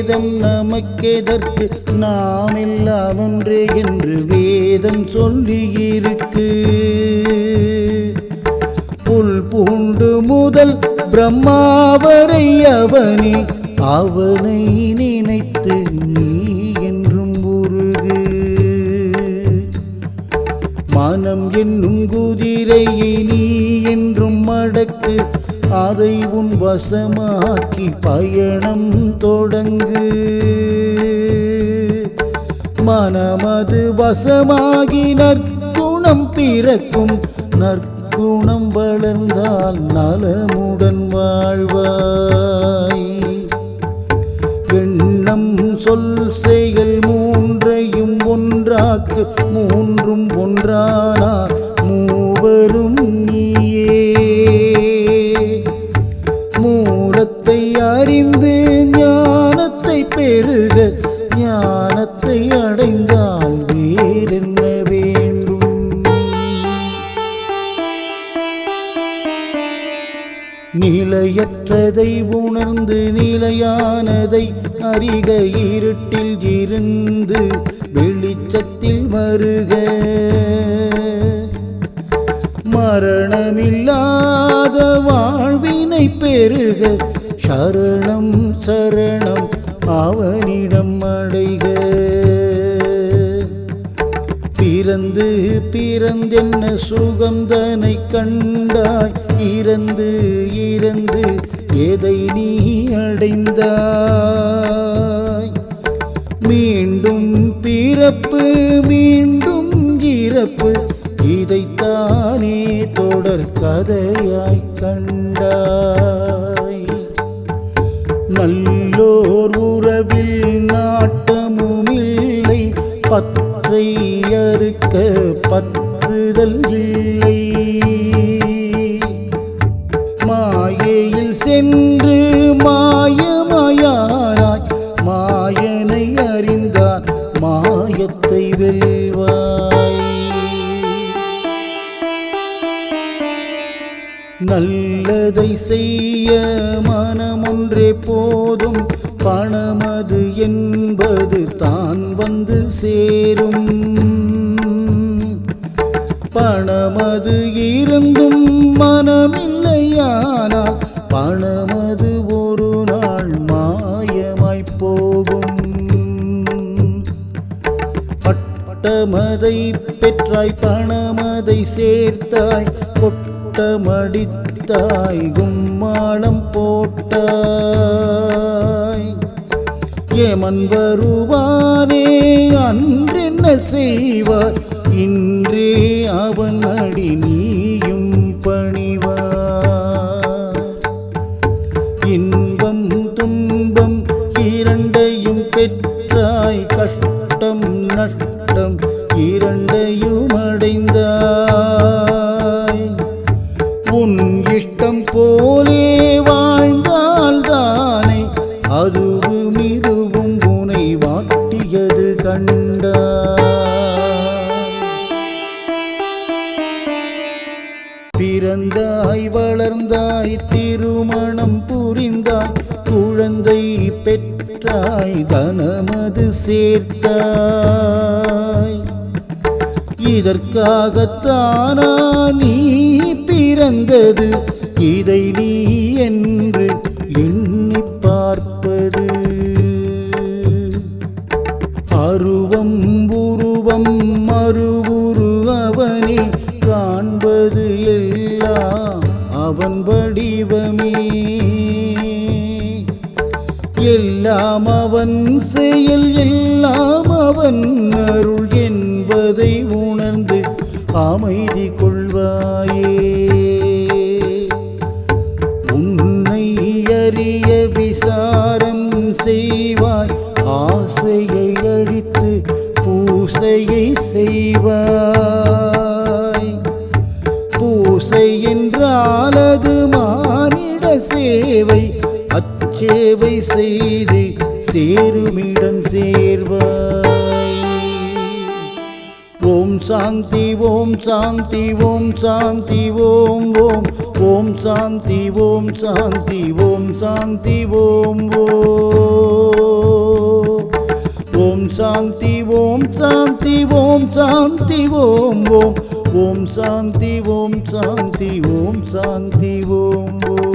வேதம் நமக்கெதற்கு? நாம் எல்லாம் ஒன்றே என்று வேதம் சொல்லியிருக்கு. புல் பூண்டு முதல் பிரம்மாவரை அவனே அவனை நினைத்து நீ என்றும் உருகு. மனம் என்னும் குதிரையை நீ என்றும் மடக்கு அதை உன் வசமாக்கி பயணம் தொடங்கு. மனமது வசமாகி நற்குணம் பிறக்கும். நற்குணம் வளர்ந்தால் நலமுடன் வாழ்வாய். எண்ணம் சொல் செயல் மூன்றையும் ஒன்றாக்கு மூன்றும் ஒன்றானார் அறிந்து ஞானத்தை பெறுக. ஞானத்தை அடைந்தால் வேறென்ன வேண்டும்? நிலையற்றதை உணர்ந்து நிலையானதை அறிக. இருட்டில் இருந்து வெளிச்சத்தில் வருக மரணமில்லாத வாழ்வினை பெருக சரணம் சரணம் அவனிடம் அடைக. பிறந்து பிறந்தென்ன சுகந்தனை கண்டாய். இறந்து இறந்து எதை நீ அடைந்தாய்? மீண்டும் பிறப்பு மீண்டும் இறப்பு இதைத்தானே தொடர் கதையாய் கண்டாய். நல்லதை செய்ய மனமொன்றே போதும். பணமது என்பது தான் வந்து சேரும். பணமது இருந்தும் மனமில்லையானால் பணமது ஒரு நாள் மாயமாய் போகும். பட்டமதை பெற்றாய் பணமதை சேர்த்தாய் கொட்ட கொட்டமடித்தாய் கும்மாளம் போட்டாய். ஏமன் வருவானே அன்றென்ன செய்வாய்? இன்றே அவன் அடி நீயும் பணிவாய். இன்பம் துன்பம் இரண்டையும் பெற்றாய் கஷ்டம் நஷ்டம் இரண்டையும் அடைந்தாய். புரிந்தாய் குழந்தை பெற்றாய் தனமது சேர்த்தாய். இதற்காகத்தானா நீ பிறந்தது? இதை நீ என்று எண்ணி பார்ப்பது. அருவம் உருவம் மறுவுரு அவனை காண்பது எல்லாம் அவன் வடிவம். எல்லாம் அவன் செயல் எல்லாம் அவன் அருள் என்பதை உணர்ந்து அமைதி கொள்வாயே. உன்னை அறிய விசாரம் செய்வாய் ஆசையை அழித்து பூசையை செய்வாய். பூசை என்றால் அது மானிட சேவை சேவை செய்து சேருமிடம் சேர்வாய் ஓம் சாந்தி ஓம் சாந்தி ஓம் சாந்தி ஓம் ஓம் ஓம் சாந்தி ஓம் சாந்தி ஓம் சாந்தி ஓம் ஓம் சாந்தி ஓம் சாந்தி ஓம் சாந்தி ஓம் ஓம் ஓம் சாந்தி ஓம் சாந்தி ஓம் சாந்தி ஓம் ஓம்